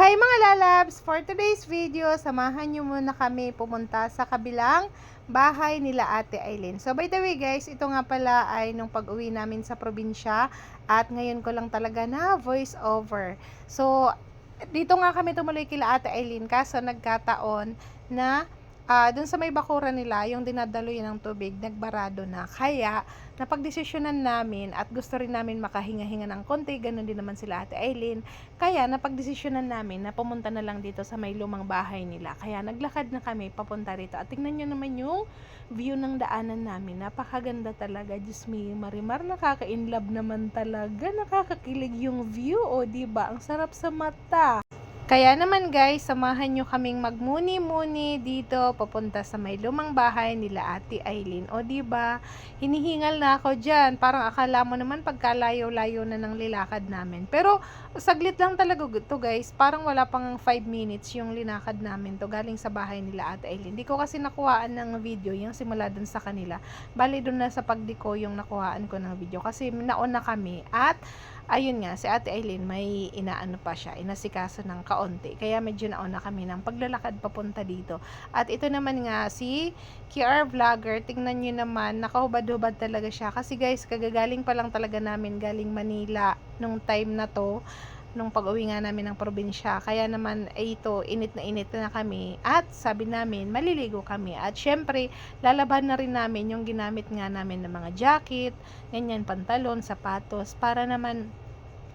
Hi mga lalabs! For today's video, samahan nyo muna kami pumunta sa kabilang bahay nila Ate Aileen. So by the way guys, ito nga pala ay nung pag-uwi namin sa probinsya at ngayon ko lang talaga na voice over. So dito nga kami tumuloy kila Ate Aileen kaso nagkataon na ah dun sa may bakura nila, yung dinadaloy ng tubig, nagbarado na. Kaya, napagdesisyonan namin at gusto rin namin makahinga-hinga ng konti, ganun din naman sila Ate Aileen. Kaya, napagdesisyonan namin na pumunta na lang dito sa may lumang bahay nila. Kaya, naglakad na kami papunta rito. At tingnan nyo naman yung view ng daanan namin. Napakaganda talaga. Diyos me, Marimar, nakaka-inlove naman talaga. Nakakakilig yung view. O, di ba Ang sarap sa mata. Kaya naman guys, samahan nyo kaming magmuni-muni dito papunta sa may lumang bahay nila Ate Aileen. O di ba hinihingal na ako dyan. Parang akala mo naman pagkalayo-layo na ng lilakad namin. Pero saglit lang talaga to guys. Parang wala pang 5 minutes yung linakad namin to galing sa bahay nila Ate Aileen. Hindi ko kasi nakuhaan ng video yung simula dun sa kanila. Bali dun na sa pagdiko yung nakuhaan ko ng video kasi nauna kami at ayun nga, si Ate Aileen may inaano pa siya, inasikaso ng kaunti. Kaya medyo nauna kami ng paglalakad papunta dito. At ito naman nga si QR Vlogger, tingnan nyo naman, nakahubad-hubad talaga siya. Kasi guys, kagagaling pa lang talaga namin galing Manila nung time na to nung pag-uwi nga namin ng probinsya. Kaya naman, ay ito, init na init na kami. At sabi namin, maliligo kami. At syempre, lalaban na rin namin yung ginamit nga namin ng mga jacket, ganyan, pantalon, sapatos, para naman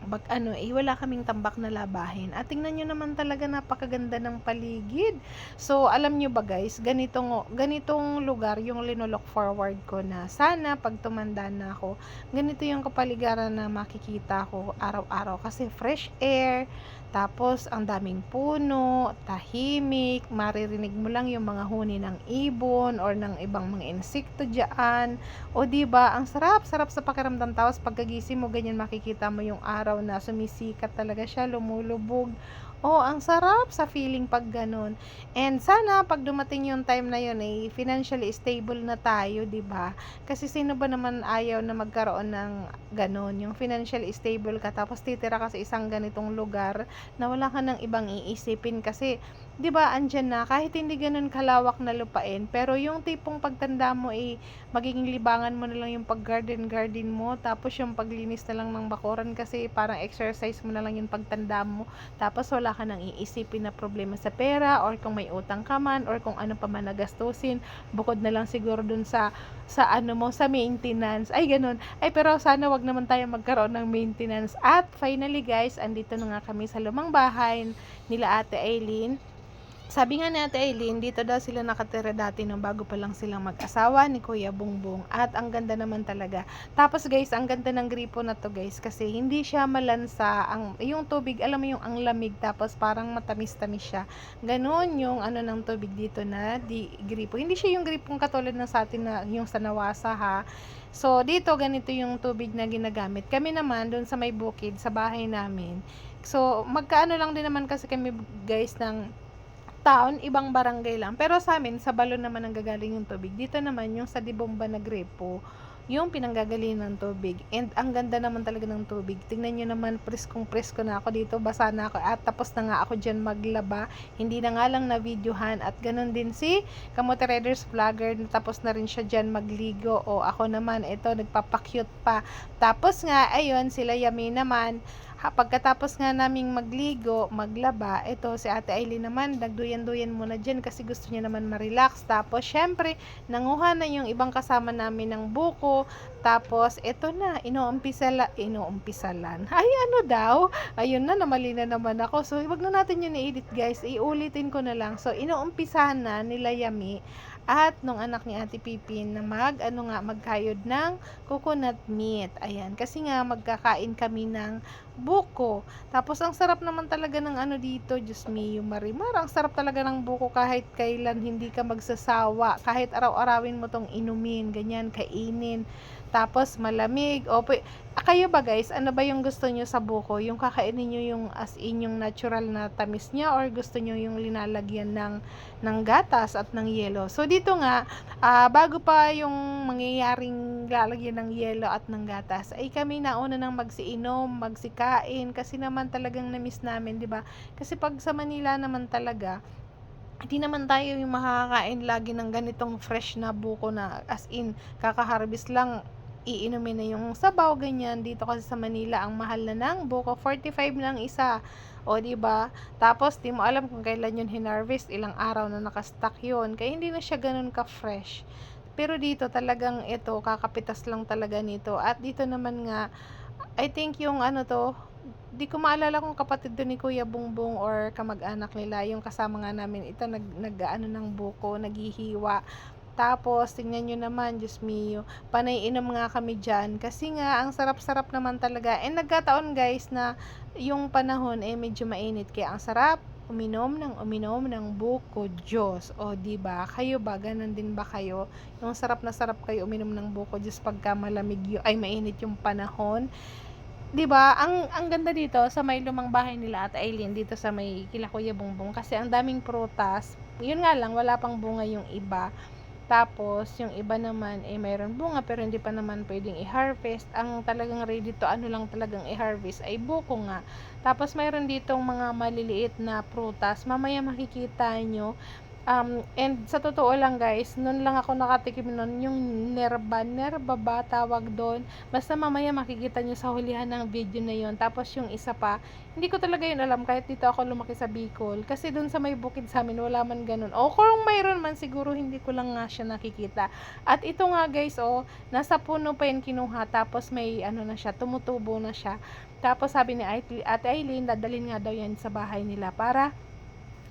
bag ano eh wala kaming tambak na labahin. At tingnan nyo naman talaga napakaganda ng paligid. So alam nyo ba guys ganitong ganitong lugar yung linolok forward ko na sana pag tumanda na ako ganito yung kapaligiran na makikita ko araw-araw. Kasi fresh air tapos ang daming puno tahimik maririnig mo lang yung mga huni ng ibon or ng ibang mga insekto diyan o di ba ang sarap sarap sa pakiramdam. Tapos pagkagising mo ganyan makikita mo yung araw na sumisikat talaga siya lumulubog Oh, ang sarap sa feeling pag ganun. And sana pag dumating yung time na yun, eh, financially stable na tayo, 'di ba? Kasi sino ba naman ayaw na magkaroon ng ganun, yung financially stable ka tapos titira ka sa isang ganitong lugar na wala ka ng ibang iisipin kasi 'di ba andyan na kahit hindi ganun kalawak na lupain pero yung tipong pagtanda mo eh magiging libangan mo na lang yung pag garden garden mo tapos yung paglinis na lang ng bakuran kasi parang exercise mo na lang yung pagtanda mo tapos wala ka nang iisipin na problema sa pera or kung may utang ka man or kung ano pa man nagastusin bukod na lang siguro dun sa sa ano mo sa maintenance. Ay ganun. Ay pero sana wag naman tayo magkaroon ng maintenance. At finally guys andito na nga kami sa lumang bahay nila ate Aileen sabi nga ni Ate Aileen, dito daw sila nakatira dati nung bago pa lang silang mag-asawa ni Kuya Bungbong. At ang ganda naman talaga. Tapos guys, ang ganda ng gripo na to guys kasi hindi siya malansa. Ang, yung tubig, alam mo yung ang lamig tapos parang matamis-tamis siya. Ganon yung ano ng tubig dito na di gripo. Hindi siya yung gripong katulad ng sa atin na yung sa nawasa ha. So dito ganito yung tubig na ginagamit. Kami naman doon sa may bukid sa bahay namin. So magkaano lang din naman kasi kami guys ng town, ibang barangay lang. Pero sa amin, sa balon naman ang gagaling yung tubig. Dito naman, yung sa Dibomba na Grepo, yung pinanggagaling ng tubig. And ang ganda naman talaga ng tubig. Tingnan nyo naman, preskong presko na ako dito. Basa na ako. At tapos na nga ako dyan maglaba. Hindi na nga lang na videohan. At ganun din si Kamote Riders Vlogger. Tapos na rin siya dyan magligo. O ako naman, ito, nagpapakyut pa. Tapos nga, ayun, sila Yami naman pagkatapos nga naming magligo, maglaba, ito si Ate Aileen naman, nagduyan-duyan muna dyan kasi gusto niya naman ma-relax. Tapos, syempre, nanguha na yung ibang kasama namin ng buko. Tapos, ito na, inuumpisala, inuumpisalan. Ay, ano daw? Ayun na, namali na naman ako. So, wag na natin yun i-edit, guys. Iulitin ko na lang. So, inuumpisahan na nila Yami at nung anak ni Ate Pipin na mag ano nga magkayod ng coconut meat. Ayan, kasi nga magkakain kami ng buko. Tapos ang sarap naman talaga ng ano dito, Diyos me, yung marimar. Ang sarap talaga ng buko kahit kailan hindi ka magsasawa. Kahit araw-arawin mo tong inumin, ganyan, kainin. Tapos malamig. O, pwe- ah, kayo ba guys, ano ba yung gusto nyo sa buko? Yung kakainin nyo yung as in yung natural na tamis niya or gusto nyo yung linalagyan ng, ng gatas at ng yelo? So, dito nga, ah, bago pa yung mangyayaring lalagyan ng yelo at ng gatas, ay kami nauna nang magsiinom, magsikain, kasi naman talagang na-miss namin, di ba? Kasi pag sa Manila naman talaga, hindi naman tayo yung makakain lagi ng ganitong fresh na buko na as in kakaharvest lang iinumin na yung sabaw ganyan. Dito kasi sa Manila ang mahal na ng buko 45 lang isa. O di ba? Tapos di mo alam kung kailan yun hinarvest ilang araw na nakastock yun. Kaya hindi na siya ganun ka fresh pero dito talagang ito kakapitas lang talaga nito. At dito naman nga I think yung ano to di ko maalala kung kapatid doon ni Kuya Bungbong or kamag-anak nila. Yung kasama nga namin ito nag, nag ano ng buko naghihiwa tapos tingnan nyo naman Diyos mio panay inom nga kami dyan. Kasi nga ang sarap-sarap naman talaga. And nagkataon guys na yung panahon eh medyo mainit. Kaya ang sarap uminom ng uminom ng buko Diyos. O di ba? Kayo ba? Ganun din ba kayo? Yung sarap na sarap kayo uminom ng buko Diyos pagka malamig yung, ay mainit yung panahon. 'di ba? Ang ang ganda dito sa may lumang bahay nila at Aileen dito sa may kila Kuya Bongbong. Kasi ang daming prutas. 'Yun nga lang wala pang bunga yung iba. Tapos yung iba naman eh mayroon bunga pero hindi pa naman pwedeng i-harvest. Ang talagang ready to ano lang talagang i-harvest ay buko nga. Tapos mayroon ditong mga maliliit na prutas. Mamaya makikita nyo Um, and sa totoo lang guys, noon lang ako nakatikim noon yung nerba, nerba ba tawag doon. Basta mamaya makikita nyo sa hulihan ng video na yon. Tapos yung isa pa, hindi ko talaga yun alam kahit dito ako lumaki sa Bicol. Kasi doon sa may bukid sa amin, wala man ganun. O kung mayroon man, siguro hindi ko lang nga siya nakikita. At ito nga guys, oh, nasa puno pa yun kinuha. Tapos may ano na siya, tumutubo na siya. Tapos sabi ni Ate Aileen, dadalhin nga daw yan sa bahay nila para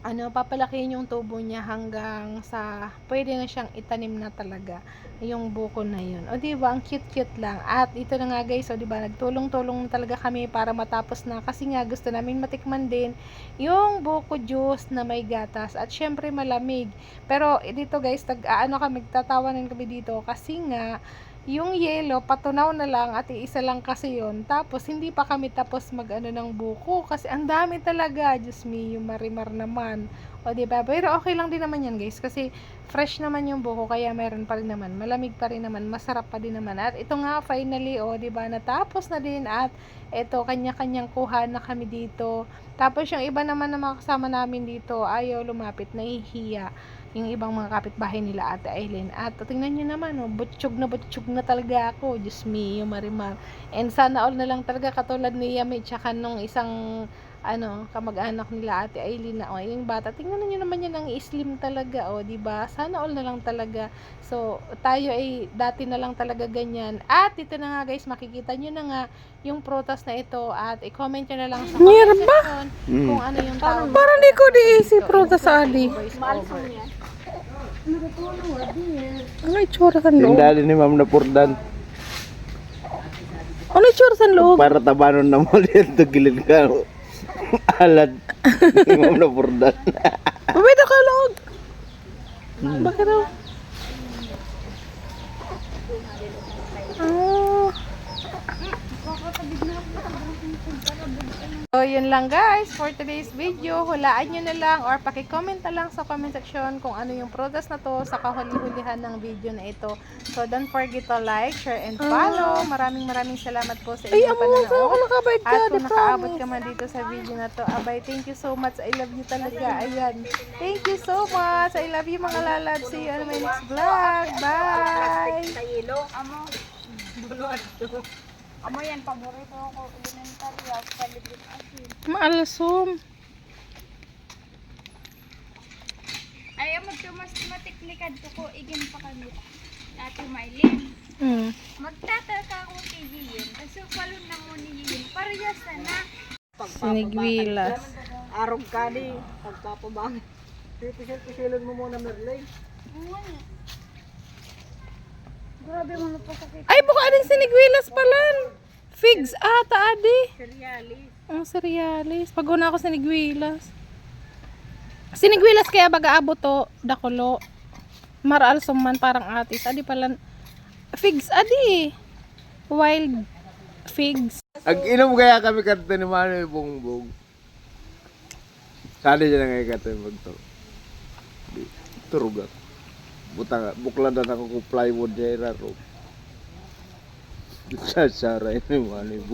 ano, papalakihin yung tubo niya hanggang sa pwede na siyang itanim na talaga yung buko na yun. O di ba ang cute-cute lang. At ito na nga guys, o di ba nagtulong-tulong talaga kami para matapos na kasi nga gusto namin matikman din yung buko juice na may gatas at syempre malamig. Pero dito guys, tag ano kami tatawanan kami dito kasi nga yung yelo, patunaw na lang at iisa lang kasi yon Tapos, hindi pa kami tapos mag-ano ng buko kasi ang dami talaga. Diyos me, yung marimar naman. O, di ba Pero okay lang din naman yan, guys. Kasi fresh naman yung buko, kaya meron pa rin naman. Malamig pa rin naman, masarap pa din naman. At ito nga, finally, o, di ba natapos na din at ito, kanya-kanyang kuha na kami dito. Tapos, yung iba naman na mga kasama namin dito, ayaw lumapit, nahihiya yung ibang mga kapitbahay nila Ate Aileen. At tingnan nyo naman, oh, butsyog na butsyog na talaga ako. Diyos me, yung marimar. And sana all na lang talaga katulad ni Yami tsaka nung isang ano, kamag-anak nila Ate Aileen na, oh, yung bata, tingnan niyo naman yan, ang slim talaga, oh, di ba? Sana all na lang talaga. So, tayo ay dati na lang talaga ganyan. At ito na nga guys, makikita niyo na nga yung prutas na ito at i-comment nyo na lang sa comment section kung ano yung tawag. Parang di ko diisi prutas sa ali. Voice over. Ano itsura sa loob? Tindali ni Ma'am na purdan. Ano itsura sa loob? Para tabanon na mo dito gilid ka. Alad. ni Ma'am na purdan. Mabay na ka loob. Bakit daw? Ah. So, yun lang guys for today's video. Hulaan nyo na lang or pakicomment na lang sa comment section kung ano yung prutas na to sa kahuli-hulihan ng video na ito. So, don't forget to like, share, and follow. Maraming maraming salamat po sa nakabayad ka? At kung nakaabot ka man dito sa video na to, abay, thank you so much. I love you talaga. Ayan. Thank you so much. I love you mga lalab. See you on my next vlog. Bye! Amo. Amo yan, paborito ko. Elementary, ah, sa libre asin. Maalasom. Ay, amo to, mas matiklikad ko ko, igin pa kami. Ate Maylin. Hmm. Magtataka ako kay Giyin. Kasi walo na mo ni Giyin. Parehas na na. Sinigwilas. Arog ka ni, pagpapabang. Pipisil-pisilin mo muna Merlin. Uy. Grabe mo napasakit. Ay, buka din sinigwilas pala. Figs ata, adi. Serialis. Ang cerealis. Pag una ako sinigwilas. Sinigwilas kaya baga abo to, dakulo. Maral man parang atis. Adi pala. Figs, adi. wild figs. Ag inom kaya kami kanta ni Manoy Bongbong. Sali siya na ngayon kanta yung magto. Di, Butang, bukladan ako kung plywood niya iraro. Sasaray ni Manoy Bongbong.